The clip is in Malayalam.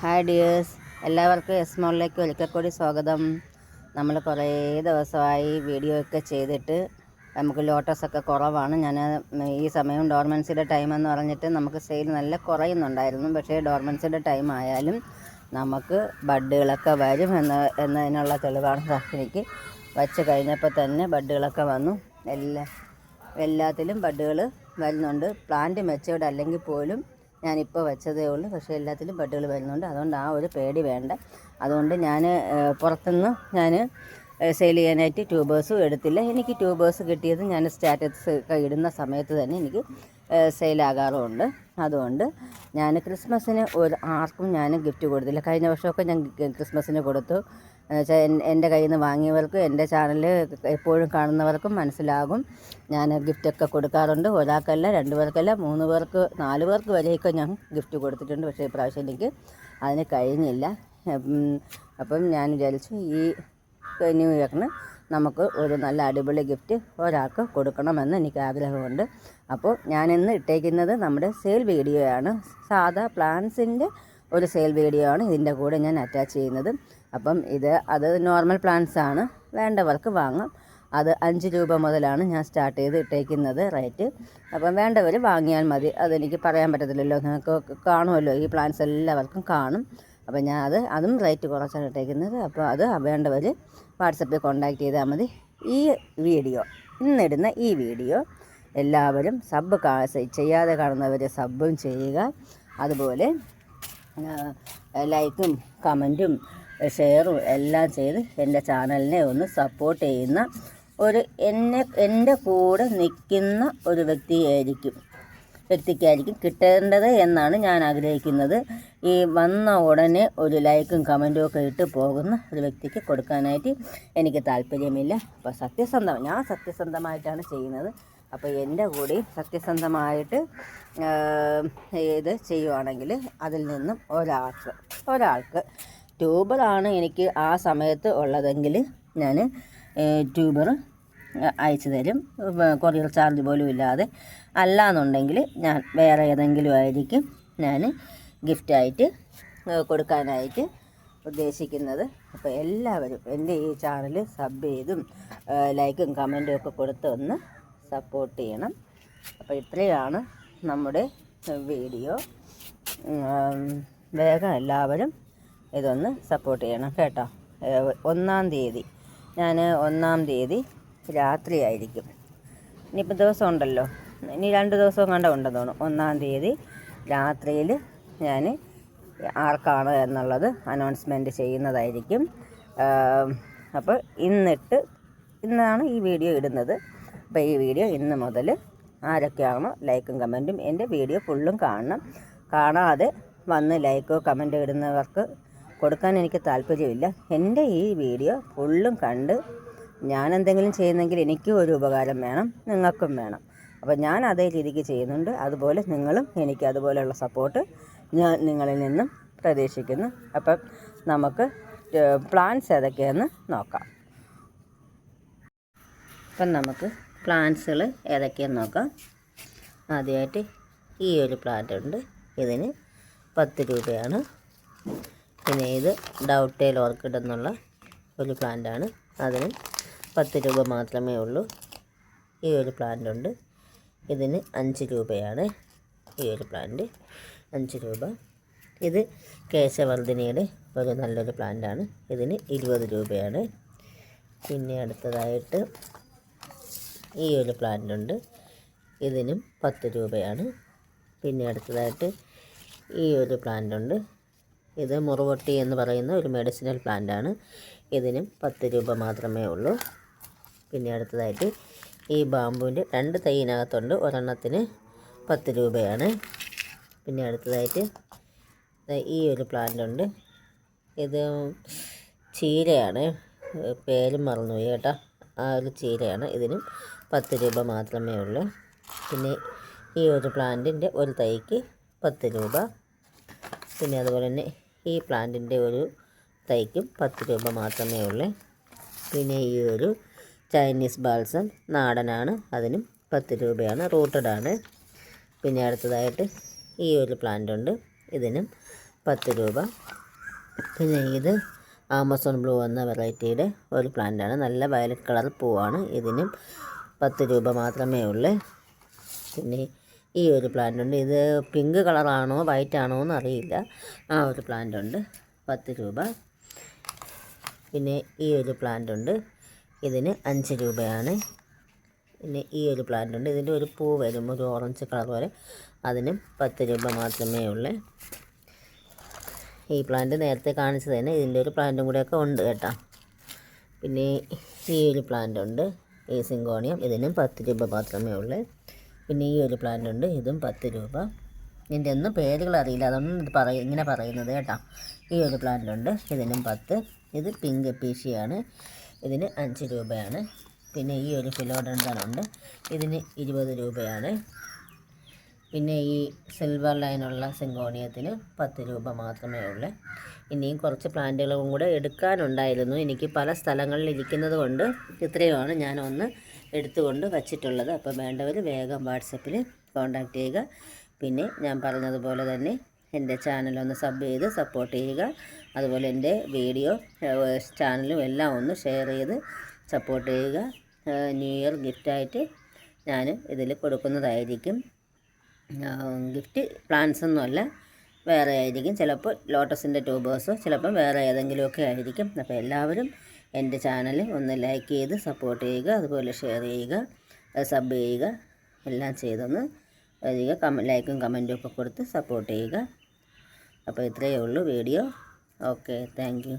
ഹായ് ഡിയേഴ്സ് എല്ലാവർക്കും എസ് മോളിലേക്ക് ഒരിക്കൽ കൂടി സ്വാഗതം. നമ്മൾ കുറേ ദിവസമായി വീഡിയോ ഒക്കെ ചെയ്തിട്ട് നമുക്ക് ലോട്ടസ് ഒക്കെ കുറവാണ്. ഞാൻ ഈ സമയം ഡോർമൻസിയുടെ ടൈം എന്ന് പറഞ്ഞിട്ട് നമുക്ക് സെയിൽ നല്ല കുറയുന്നുണ്ടായിരുന്നു. പക്ഷേ ഡോർമൻസിയുടെ ടൈം ആയാലും നമുക്ക് ബഡ്ഡുകളൊക്കെ വരും എന്ന എന്നതിനുള്ള തെളിവാണ് എനിക്ക് വച്ച് കഴിഞ്ഞപ്പോൾ തന്നെ ബഡ്ഡുകളൊക്കെ വന്നു. എല്ലാ എല്ലാത്തിലും ബഡ്ഡുകൾ വരുന്നുണ്ട്. പ്ലാന്റ് മെച്ചേർഡ് അല്ലെങ്കിൽ പോലും ഞാനിപ്പോൾ വെച്ചതേ ഉള്ളൂ. പക്ഷേ എല്ലാത്തിലും ബഡ്ഡുകൾ വരുന്നുണ്ട്. അതുകൊണ്ട് ആ ഒരു പേടി വേണ്ട. അതുകൊണ്ട് ഞാൻ പുറത്തുനിന്ന് ഞാൻ സെയിൽ ചെയ്യാനായിട്ട് ട്യൂബേഴ്സും എടുത്തില്ല. എനിക്ക് ട്യൂബേഴ്സ് കിട്ടിയത് ഞാൻ സ്റ്റാറ്റസ് ഇടുന്ന സമയത്ത് തന്നെ എനിക്ക് സെയിലാകാറുമുണ്ട് അതുകൊണ്ട് ഞാൻ ക്രിസ്മസിന് ഒരു ആർക്കും ഞാൻ ഗിഫ്റ്റ് കൊടുത്തില്ല. കഴിഞ്ഞ വർഷമൊക്കെ ഞാൻ ക്രിസ്മസിന് കൊടുത്തു. എന്റെ കയ്യിൽ നിന്ന് വാങ്ങിയവർക്കും എന്റെ ചാനൽ എപ്പോഴും കാണുന്നവർക്കും മനസ്സിലാകും. ഞാൻ ഗിഫ്റ്റൊക്കെ കൊടുക്കാറുണ്ട്. ഒരാൾക്കല്ല രണ്ട് പേർക്കല്ല മൂന്ന് പേർക്ക് നാല് പേർക്ക് വരെയൊക്കെ ഞാൻ ഗിഫ്റ്റ് കൊടുത്തിട്ടുണ്ട്. പക്ഷേ ഇപ്രാവശ്യം എനിക്ക് അതിന് കഴിഞ്ഞില്ല. അപ്പം ഞാൻ വിചാരിച്ചു ഈ ന്യൂ ഇയറിന് നമുക്ക് ഒരു നല്ല അടിപൊളി ഗിഫ്റ്റ് ഒരാൾക്ക് കൊടുക്കണമെന്ന് എനിക്ക് ആഗ്രഹമുണ്ട്. അപ്പോൾ ഞാനിന്ന് ഇട്ടേക്കുന്നത് നമ്മുടെ സെയിൽ വീഡിയോയാണ് സാധാ പ്ലാൻസിന്റെ ഒരു സെയിൽ വീഡിയോ ആണ് ഇതിന്റെ കൂടെ ഞാൻ അറ്റാച്ച് ചെയ്യുന്നത്. അപ്പം ഇത് അത് നോർമൽ പ്ലാൻസ് ആണ്. വേണ്ടവർക്ക് വാങ്ങാം. അത് അഞ്ച് രൂപ മുതലാണ് ഞാൻ സ്റ്റാർട്ട് ചെയ്ത് ഇട്ടേക്കുന്നത് റേറ്റ് അപ്പം വേണ്ടവർ വാങ്ങിയാൽ മതി. അതെനിക്ക് പറയാൻ പറ്റത്തില്ലല്ലോ. നിങ്ങൾക്ക് കാണുമല്ലോ. ഈ പ്ലാൻസ് എല്ലാവർക്കും കാണും. അപ്പം ഞാൻ അത് അതും റേറ്റ് കുറച്ചാണ് ഇട്ടേക്കുന്നത്. അപ്പോൾ അത് വേണ്ടവർ വാട്സപ്പിൽ കോൺടാക്റ്റ് ചെയ്താൽ മതി. ഈ വീഡിയോ ഇന്നിടുന്ന ഈ വീഡിയോ എല്ലാവരും സബ് ചെയ്യാതെ കാണുന്നവർ സബ്ബും ചെയ്യുക. അതുപോലെ ലൈക്കും കമന്റും ഷെയറും എല്ലാം ചെയ്ത് എന്റെ ചാനലിനെ ഒന്ന് സപ്പോർട്ട് ചെയ്യുന്ന ഒരു എന്നെ എന്റെ കൂടെ നിൽക്കുന്ന ഒരു വ്യക്തിയായിരിക്കും. വ്യക്തിക്കായിരിക്കും കിട്ടേണ്ടത് എന്നാണ് ഞാൻ ആഗ്രഹിക്കുന്നത്. ഈ വന്ന ഉടനെ ഒരു ലൈക്കും കമന്റും ഒക്കെ ഇട്ട് പോകുന്ന ഒരു വ്യക്തിക്ക് കൊടുക്കാനായിട്ട് എനിക്ക് താല്പര്യമില്ല. അപ്പോൾ സത്യസന്ധം ഞാൻ സത്യസന്ധമായിട്ടാണ് ചെയ്യുന്നത്. അപ്പോൾ എന്റെ കൂടി സത്യസന്ധമായിട്ട് ഇത് ചെയ്യുവാണെങ്കിൽ അതിൽ നിന്നും ഒരാൾക്ക് ഒരാൾക്ക് ട്യൂബറാണ് എനിക്ക് ആ സമയത്ത് ഉള്ളതെങ്കിൽ ഞാൻ ട്യൂബർ അയച്ചു തരും. കൊറിയർ ചാർജ് പോലും ഇല്ലാതെ. അല്ലാന്നുണ്ടെങ്കിൽ ഞാൻ വേറെ ഏതെങ്കിലും ആയിരിക്കും ഞാൻ ഗിഫ്റ്റായിട്ട് കൊടുക്കാനായിട്ട് ഉദ്ദേശിക്കുന്നത്. അപ്പോൾ എല്ലാവരും എന്റെ ഈ ചാനൽ സബ് ചെയ്തും ലൈക്കും കമന്റും ഒക്കെ കൊടുത്ത് ഒന്ന് സപ്പോർട്ട് ചെയ്യണം. അപ്പോൾ ഇത്രയാണ് നമ്മുടെ വീഡിയോ. വേഗം എല്ലാവരും ഇതൊന്ന് സപ്പോർട്ട് ചെയ്യണം കേട്ടോ. ഒന്നാം തീയതി. ഞാൻ ഒന്നാം തീയതി രാത്രിയായിരിക്കും. ഇനിയിപ്പോൾ ദിവസം ഉണ്ടല്ലോ ഇനി രണ്ട് ദിവസം കണ്ട ഉണ്ടെന്ന് തോന്നുന്നു. ഒന്നാം തീയതി രാത്രിയിൽ ഞാൻ ആർക്കാണ് എന്നുള്ളത് അനൗൺസ്മെന്റ് ചെയ്യുന്നതായിരിക്കും. അപ്പോൾ ഇന്നിട്ട് ഇന്നാണ് ഈ വീഡിയോ ഇടുന്നത്. അപ്പോൾ ഈ വീഡിയോ ഇന്ന് മുതൽ ആരൊക്കെയാണോ ലൈക്കും കമന്റും എന്റെ വീഡിയോ ഫുള്ളും കാണണം. കാണാതെ വന്ന് ലൈക്കോ കമന്റോ ഇടുന്നവർക്ക് കൊടുക്കാൻ എനിക്ക് താല്പര്യമില്ല. എന്റെ ഈ വീഡിയോ ഫുള്ളും കണ്ട് ഞാൻ എന്തെങ്കിലും ചെയ്യുന്നെങ്കിൽ എനിക്കും ഒരു ഉപകാരം വേണം നിങ്ങൾക്കും വേണം. അപ്പോൾ ഞാൻ അതേ രീതിക്ക് ചെയ്യുന്നുണ്ട്. അതുപോലെ നിങ്ങളും എനിക്ക് അതുപോലെയുള്ള സപ്പോർട്ട് ഞാൻ നിങ്ങളിൽ നിന്നും പ്രതീക്ഷിക്കുന്നു. അപ്പം നമുക്ക് പ്ലാൻസ് ഏതൊക്കെയെന്ന് നോക്കാം. അപ്പം നമുക്ക് പ്ലാന്റ്സുകൾ ഏതൊക്കെയെന്ന് നോക്കാം. ആദ്യമായിട്ട് ഈ ഒരു പ്ലാന്റ് ഉണ്ട്. ഇതിന് പത്ത് രൂപയാണ്. പിന്നെ ഇത് ഡൗട്ടേൽ ഓർക്കിഡ് എന്നുള്ള ഒരു പ്ലാന്റാണ്. അതിന് പത്ത് രൂപ മാത്രമേ ഉള്ളൂ. ഈ ഒരു പ്ലാന്റ് ഉണ്ട് ഇതിന് അഞ്ച് രൂപയാണ്. ഈ ഒരു പ്ലാന്റ് അഞ്ച് രൂപ. ഇത് കേശവർദ്ധിനിയുടെ ഒരു നല്ലൊരു പ്ലാന്റാണ്. ഇതിന് ഇരുപത് രൂപയാണ്. പിന്നെ അടുത്തതായിട്ട് ഈ ഒരു പ്ലാന്റ് ഉണ്ട് ഇതിനും പത്ത് രൂപയാണ്. പിന്നെ അടുത്തതായിട്ട് ഈ ഒരു പ്ലാന്റ് ഉണ്ട് ഇത് മുറുവട്ടി എന്ന് പറയുന്ന ഒരു മെഡിസിനൽ പ്ലാന്റ് ആണ്. ഇതിനും പത്ത് രൂപ മാത്രമേ ഉള്ളൂ. പിന്നെ അടുത്തതായിട്ട് ഈ ബാമ്പുവിന്റെ രണ്ട് തൈയിനകത്തുണ്ട്. ഒരെണ്ണത്തിന് പത്ത് രൂപയാണ്. പിന്നെ അടുത്തതായിട്ട് ഈ ഒരു പ്ലാന്റ് ഉണ്ട് ഇത് ചീരയാണ്. പേരും മറന്നുപോയി കേട്ടോ. ആ ഒരു ചീരയാണ്. ഇതിനും പത്ത് രൂപ മാത്രമേ ഉള്ളൂ. പിന്നെ ഈ ഒരു പ്ലാന്റിന്റെ ഒരു തൈക്ക് പത്ത് രൂപ. പിന്നെ അതുപോലെ തന്നെ ഈ പ്ലാന്റിന്റെ ഒരു തൈക്കും പത്ത് രൂപ മാത്രമേ ഉള്ളൂ. പിന്നെ ഈ ഒരു ചൈനീസ് ബാൽസം നാടനാണ്. അതിനും പത്ത് രൂപയാണ്. റൂട്ടഡ് ആണ് പിന്നെ അടുത്തതായിട്ട് ഈ ഒരു പ്ലാന്റ് ഉണ്ട് ഇതിനും പത്ത് രൂപ. പിന്നെ ഇത് ആമസോൺ ബ്ലൂ എന്ന വെറൈറ്റിയുടെ ഒരു പ്ലാന്റാണ്. നല്ല വയലറ്റ് കളർ പൂവാണ്. ഇതിനും പത്ത് രൂപ മാത്രമേ ഉള്ളൂ. പിന്നെ ഈ ഒരു പ്ലാന്റ് ഉണ്ട് ഇത് പിങ്ക് കളറാണോ വൈറ്റ് ആണോ എന്ന് അറിയില്ല ആ ഒരു പ്ലാന്റ് ഉണ്ട് പത്ത് രൂപ. പിന്നെ ഈ ഒരു പ്ലാന്റ് ഉണ്ട് ഇതിന് അഞ്ച് രൂപയാണ്. പിന്നെ ഈ ഒരു പ്ലാന്റ് ഉണ്ട്. ഇതിന്റെ ഒരു പൂ വരും. ഒരു ഓറഞ്ച് കളർ വരെ. അതിനും പത്ത് രൂപ മാത്രമേ ഉള്ളൂ. ഈ പ്ലാന്റ് നേരത്തെ കാണിച്ചത് തന്നെ. ഇതിന്റെ ഒരു പ്ലാന്റും കൂടെയൊക്കെ ഉണ്ട് കേട്ടോ. പിന്നെ ഈ ഒരു പ്ലാന്റ് ഉണ്ട്. ഈ സിങ്കോണിയം ഇതിനും പത്ത് രൂപ മാത്രമേ ഉള്ളൂ. പിന്നെ ഈ ഒരു പ്ലാന്റ് ഉണ്ട്. ഇതും പത്ത് രൂപ. ഇതിന്റെ ഒന്നും പേരുകൾ അറിയില്ല. അതൊന്നും ഇത് പറയും ഇങ്ങനെ പറയുന്നത് കേട്ടോ. ഈ ഒരു പ്ലാന്റ് ഉണ്ട്. ഇതിനും പത്ത്. ഇത് പിങ്ക് പീഷിയാണ് ഇതിന് അഞ്ച് രൂപയാണ്. പിന്നെ ഈ ഒരു ഫിലോഡൻഡൻ ഉണ്ട് ഇതിന് ഇരുപത് രൂപയാണ്. പിന്നെ ഈ സിൽവർ ലൈനുള്ള സിങ്കോണിയത്തിന് പത്ത് രൂപ മാത്രമേ ഉള്ളൂ. ഇനിയും കുറച്ച് പ്ലാന്റുകളും കൂടെ എടുക്കാനുണ്ടായിരുന്നു. എനിക്ക് പല സ്ഥലങ്ങളിൽ ഇരിക്കുന്നത് കൊണ്ട് ഇത്രയുമാണ് ഞാനൊന്ന് എടുത്തുകൊണ്ട് വച്ചിട്ടുള്ളത്. അപ്പോൾ വേണ്ടവർ വേഗം വാട്സപ്പിൽ കോൺടാക്റ്റ് ചെയ്യുക. പിന്നെ ഞാൻ പറഞ്ഞതുപോലെ തന്നെ എന്റെ ചാനലൊന്ന് സബ് ചെയ്ത് സപ്പോർട്ട് ചെയ്യുക. അതുപോലെ എന്റെ വീഡിയോ ചാനലും എല്ലാം ഒന്ന് ഷെയർ ചെയ്ത് സപ്പോർട്ട് ചെയ്യുക. ന്യൂ ഇയർ ഗിഫ്റ്റായിട്ട് ഞാൻ ഇതിൽ കൊടുക്കുന്നതായിരിക്കും. ഗിഫ്റ്റ് പ്ലാന്റ്സ് ഒന്നുമല്ല വേറെ ആയിരിക്കും. ചിലപ്പോൾ ലോട്ടസിന്റെ ട്യൂബേഴ്സോ ചിലപ്പം വേറെ ഏതെങ്കിലുമൊക്കെ ആയിരിക്കും. അപ്പോൾ എല്ലാവരും എന്റെ ചാനൽ ഒന്ന് ലൈക്ക് ചെയ്ത് സപ്പോർട്ട് ചെയ്യുക അതുപോലെ ഷെയർ ചെയ്യുക സബ് ചെയ്യുക എല്ലാം ചെയ്തൊന്ന് ചെയ്യുക കമ ലൈക്കും കമന്റും ഒക്കെ കൊടുത്ത് സപ്പോർട്ട് ചെയ്യുക. അപ്പോൾ ഇത്രയേ ഉള്ളൂ വീഡിയോ. Okay thank